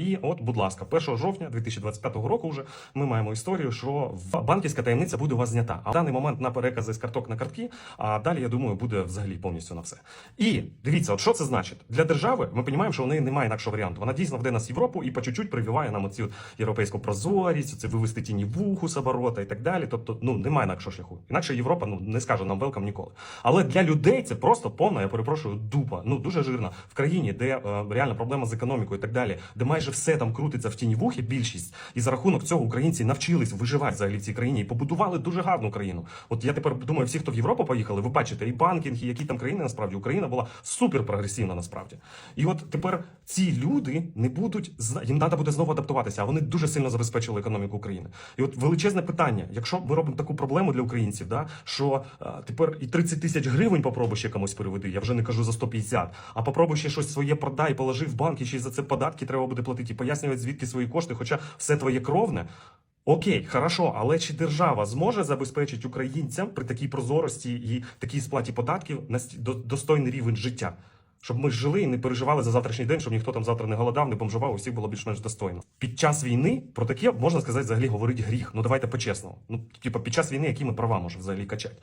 І от, будь ласка, 1 жовтня 2025 року вже ми маємо історію, що банківська таємниця буде у вас знята. А в даний момент на перекази з карток на картки, а далі, я думаю, буде взагалі повністю на все. І дивіться, от що це значить? Для держави ми розуміємо, що у неї немає інакшого варіанту. Вона дійсно веде нас в Європу і по чуть-чуть прививає нам оцю європейську прозорість, це вивести тіні вуху з оборота і так далі. Тобто, ну немає інакшого шляху. Інакше Європа ну не скаже нам велкам ніколи. Але для людей це просто повна, я перепрошую, дупа. Ну дуже жирна в країні, де е, реальна проблема з економікою і так далі, де майже все там крутиться в тіні вухи, більшість, і за рахунок цього українці навчились виживати взагалі в цій країні і побудували дуже гарну країну. От я тепер думаю, всі, хто в Європу поїхали, ви бачите і банкінг, і які там країни насправді Україна була супер прогресивна насправді. І от тепер ці люди не будуть їм треба буде знову адаптуватися, а вони дуже сильно забезпечили економіку України. І от величезне питання: якщо ми робимо таку проблему для українців, да що е, тепер і 30 тисяч гривень попробуй ще комусь переведи, я вже не кажу за 150, а попробуй ще щось своє продай, положи в банк, і ще за це податки треба буде платити, і пояснювати звідки свої кошти, хоча все твоє кровне. Окей, хорошо, але чи держава зможе забезпечити українцям при такій прозорості і такій сплаті податків до- достойний рівень життя? Щоб ми жили і не переживали за завтрашній день, щоб ніхто там завтра не голодав, не бомжував, у всіх було більш-менш достойно. Під час війни про таке можна сказати, взагалі говорить гріх. Ну давайте по-чесному. Ну, типа, під час війни, які ми права можемо взагалі качати.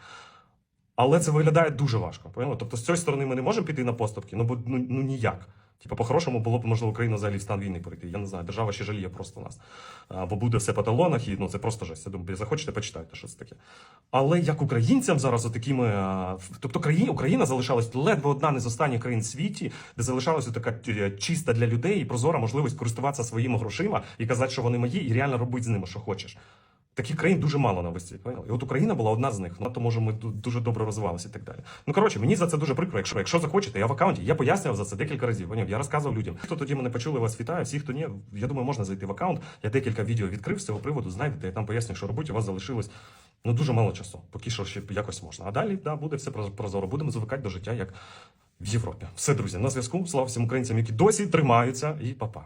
Але це виглядає дуже важко. Поняли? Тобто з цієї сторони ми не можемо піти на поступки, ну бо ну, ну ніяк. Типа, по-хорошому було б можливо Україна взагалі в стан війни перейти. Я не знаю, держава ще жаліє просто нас. Бо буде все по талонах, і ну це просто жесть. Я думаю, захочете, почитайте, що це таке. Але як українцям зараз такими, тобто країна, Україна залишалась ледве одна не з останніх країн в світі, де залишалася така е, чиста для людей і прозора можливість користуватися своїми грошима і казати, що вони мої, і реально робити з ними, що хочеш. Таких країн дуже мало на світ. І от Україна була одна з них. Ну то може ми дуже добре розвивалися і так далі. Ну коротше, мені за це дуже прикро. Якщо, якщо захочете, я в аккаунті, я пояснював за це декілька разів. Поняв? Я розказував людям. Хто тоді мене почули, вас вітаю. Всі, хто ні, я думаю, можна зайти в аккаунт. Я декілька відео відкрив з цього приводу. Знайдете, я там пояснюю, що робити. У вас залишилось ну дуже мало часу. Поки що ще якось можна. А далі да, буде все проз- прозоро. Будемо звикати до життя як в Європі. Все, друзі, на зв'язку. Слава всім українцям, які досі тримаються, і па-па.